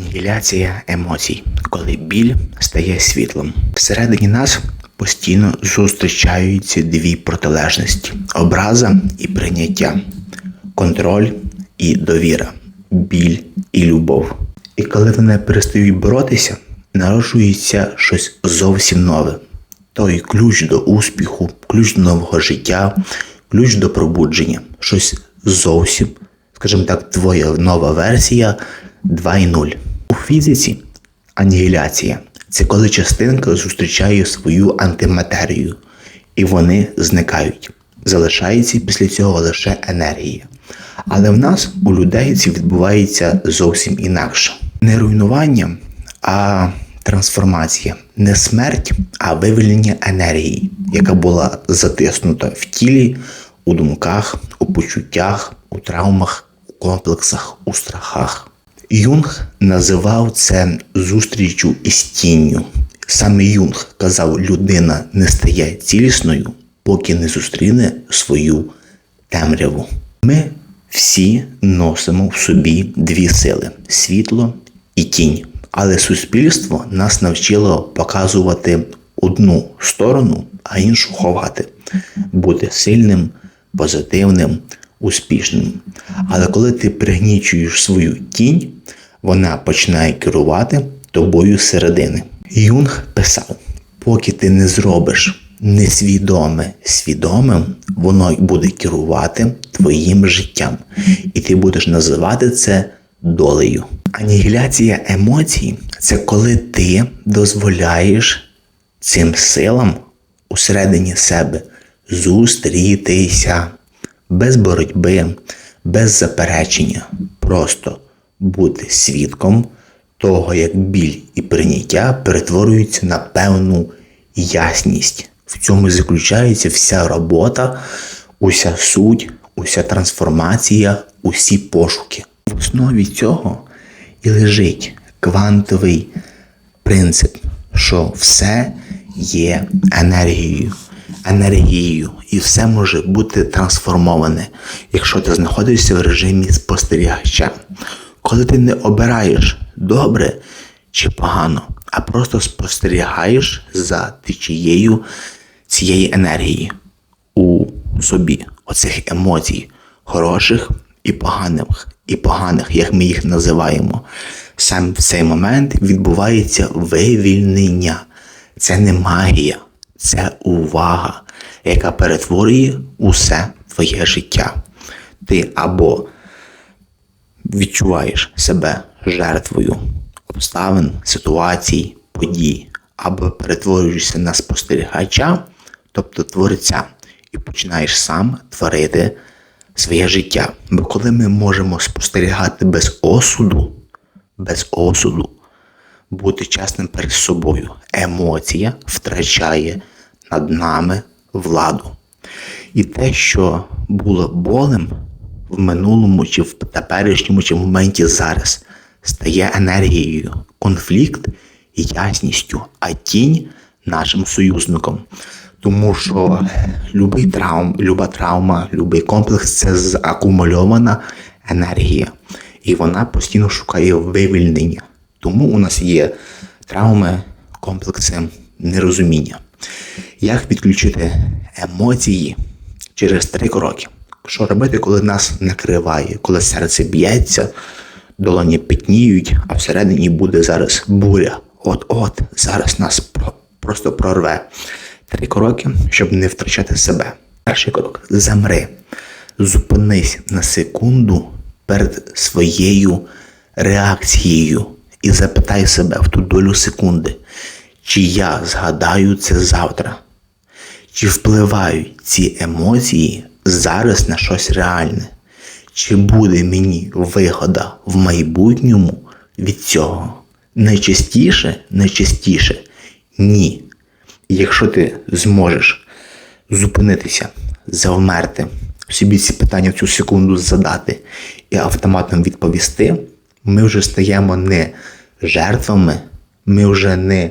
Анігіляція емоцій, коли біль стає світлом. Всередині нас постійно зустрічаються дві протилежності: образа і прийняття, контроль і довіра, біль і любов. І коли вони перестають боротися, народжується щось зовсім нове. Той ключ до успіху, ключ до нового життя, ключ до пробудження. Щось зовсім, скажімо так, твоя нова версія 2.0. У фізиці анігіляція це коли частинка зустрічає свою антиматерію, і вони зникають. Залишається після цього лише енергія. Але в нас у людей це відбувається зовсім інакше. Не руйнування, а трансформація. Не смерть, а вивільнення енергії, яка була затиснута в тілі, у думках, у почуттях, у травмах, у комплексах, у страхах. Юнг називав це зустрічю із тінню. Саме Юнг казав, людина не стає цілісною, поки не зустріне свою темряву. Ми всі носимо в собі дві сили світло і тінь. Але суспільство нас навчило показувати одну сторону, а іншу ховати, бути сильним, позитивним, успішним. Але коли ти пригнічуєш свою тінь, вона починає керувати тобою зсередини. Юнг писав: поки ти не зробиш несвідоме свідомим, воно буде керувати твоїм життям, і ти будеш називати це долею. Анігіляція емоцій це коли ти дозволяєш цим силам усередині себе зустрітися без боротьби, без заперечення, просто бути свідком того, як біль і прийняття перетворюються на певну ясність. В цьому заключається вся робота, уся суть, уся трансформація, усі пошуки. В основі цього і лежить квантовий принцип, що все є енергією. Енергією, і все може бути трансформоване, якщо ти знаходишся в режимі спостерігача. Коли ти не обираєш добре чи погано, а просто спостерігаєш за течією цієї енергії у собі, оцих емоцій, хороших і поганих, і поганих, як ми їх називаємо. Саме в цей момент відбувається вивільнення. Це не магія, це увага, яка перетворює усе твоє життя. Ти або відчуваєш себе жертвою обставин, ситуацій, подій, або перетворюєшся на спостерігача, тобто творця, і починаєш сам творити своє життя. Бо коли ми можемо спостерігати без осуду, без осуду, бути чесним перед собою, емоція втрачає над нами владу. І те, що було болем в минулому, чи в теперішньому, чи в моменті зараз, стає енергією, конфлікт і ясністю, а тінь нашим союзником. Тому що любий травм, люба травма, любий комплекс це закумульована енергія. І вона постійно шукає вивільнення. Тому у нас є травми, комплекси нерозуміння. Як відключити емоції через три кроки? Що робити, коли нас накриває, коли серце б'ється, долоні питніють, а всередині буде зараз буря. От-от, зараз нас просто прорве. Три кроки, щоб не втрачати себе. Перший крок замри. Зупинись на секунду перед своєю реакцією і запитай себе в ту долю секунди, чи я згадаю це завтра, чи впливають ці емоції зараз на щось реальне, чи буде мені вигода в майбутньому від цього? Найчастіше, найчастіше ні. Якщо ти зможеш зупинитися, завмерти, собі ці питання в цю секунду задати і автоматом відповісти, ми вже стаємо не жертвами, ми вже не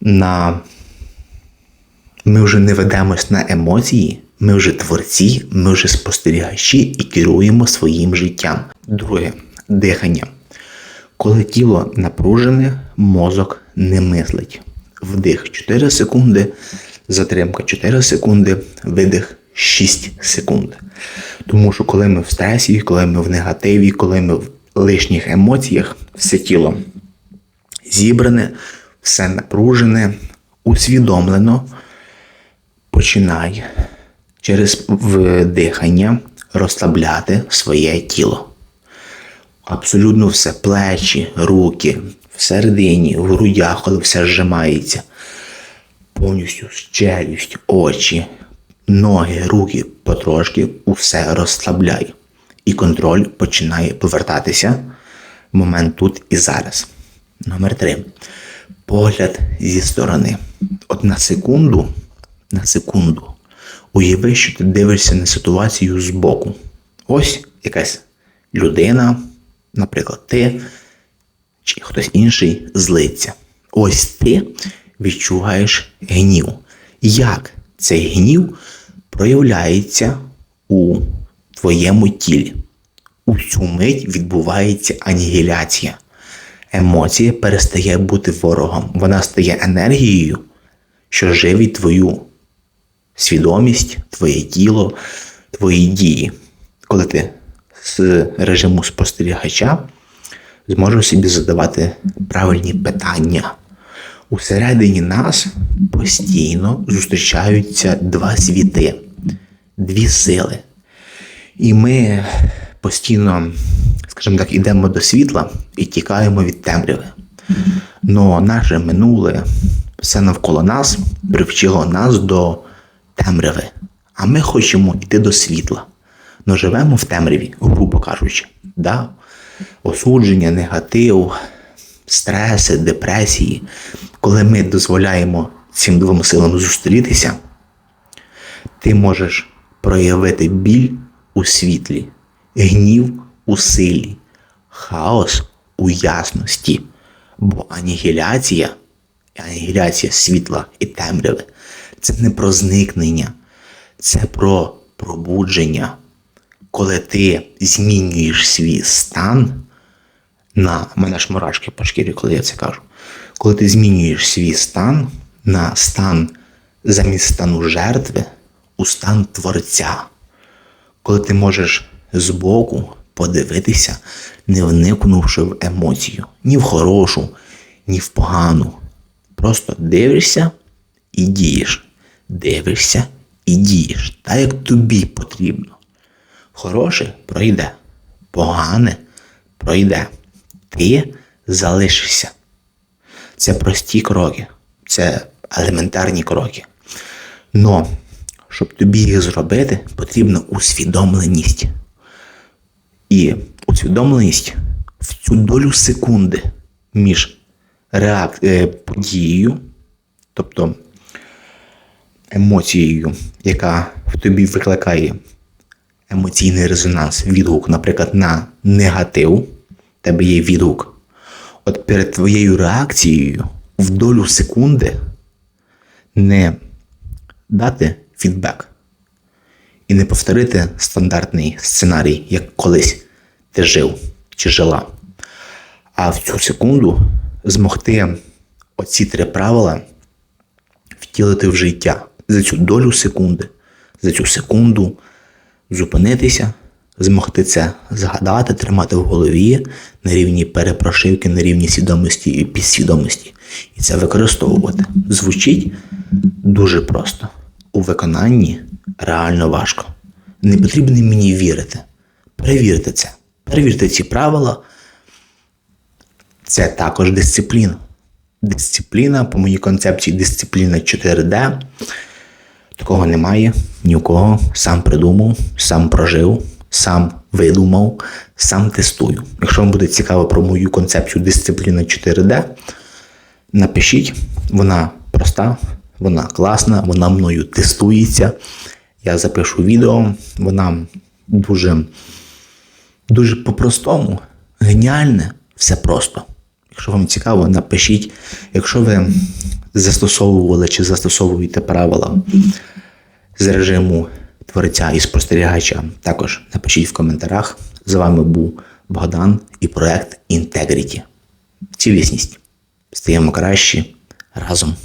на ми вже не ведемось на емоції, ми вже творці, ми вже спостерігачі і керуємо своїм життям. Друге дихання. Коли тіло напружене, мозок не мислить. Вдих 4 секунди, затримка 4 секунди, видих 6 секунд. Тому що коли ми в стресі, коли ми в негативі, коли ми в лишніх емоціях, все тіло зібране, все напружене, усвідомлено, починай через вдихання розслабляти своє тіло. Абсолютно все плечі, руки, всередині, в грудях, коли все зжимається. Повністю челюсть, очі, ноги, руки потрошки усе розслабляй. І контроль починає повертатися в момент тут і зараз. Номер три. Погляд зі сторони. От на секунду, на секунду, уяви, що ти дивишся на ситуацію збоку. Ось якась людина, наприклад, ти чи хтось інший злиться. Ось ти відчуваєш гнів. Як цей гнів проявляється у твоєму тілі? У цю мить відбувається анігіляція. Емоція перестає бути ворогом. Вона стає енергією, що живить твою свідомість, твоє тіло, твої дії. Коли ти з режиму спостерігача зможеш собі задавати правильні питання. Усередині нас постійно зустрічаються два світи, дві сили. І ми постійно, скажімо так, йдемо до світла і тікаємо від темряви. Но наше минуле, все навколо нас привчило нас до темряви. А ми хочемо йти до світла. Но живемо в темряві, грубо кажучи. Да? Осудження, негатив, стреси, депресії. Коли ми дозволяємо цим двом силам зустрітися, ти можеш проявити біль у світлі, гнів у силі, хаос у ясності. Бо анігіляція, анігіляція світла і темряви це не про зникнення, це про пробудження. Коли ти змінюєш свій стан на мене ж мурашки по шкірі, коли я це кажу. Коли ти змінюєш свій стан на стан замість стану жертви у стан творця, коли ти можеш збоку подивитися, не вникнувши в емоцію, ні в хорошу, ні в погану. Просто дивишся і дієш. Дивишся і дієш, так як тобі потрібно. Хороше пройде, погане пройде. Ти залишишся. Це прості кроки, це елементарні кроки. Но, щоб тобі їх зробити, потрібна усвідомленість. І усвідомленість в цю долю секунди між реак... е, подією, тобто емоцією, яка в тобі викликає емоційний резонанс, відгук, наприклад, на негатив, тебе є відгук. От перед твоєю реакцією в долю секунди не дати фідбек і не повторити стандартний сценарій, як колись ти жив чи жила. А в цю секунду змогти оці три правила втілити в життя за цю долю секунди, за цю секунду зупинитися, змогти це згадати, тримати в голові на рівні перепрошивки, на рівні свідомості і підсвідомості. І це використовувати. Звучить дуже просто. У виконанні реально важко. Не потрібно мені вірити. Перевірте це. Перевірте ці правила. Це також дисципліна. Дисципліна, по моїй концепції, дисципліна 4D. Такого немає ні у кого. Сам придумав, сам прожив, сам видумав, сам тестую. Якщо вам буде цікаво про мою концепцію дисципліна 4D, напишіть, вона проста, вона класна, вона мною тестується. Я запишу відео, вона дуже, дуже по-простому, геніальне, все просто. Якщо вам цікаво, напишіть. Якщо ви застосовували чи застосовуєте правила з режиму творця і спостерігача, також напишіть в коментарях. З вами був Богдан і проект Integrity. цілісність. Стаємо кращі разом.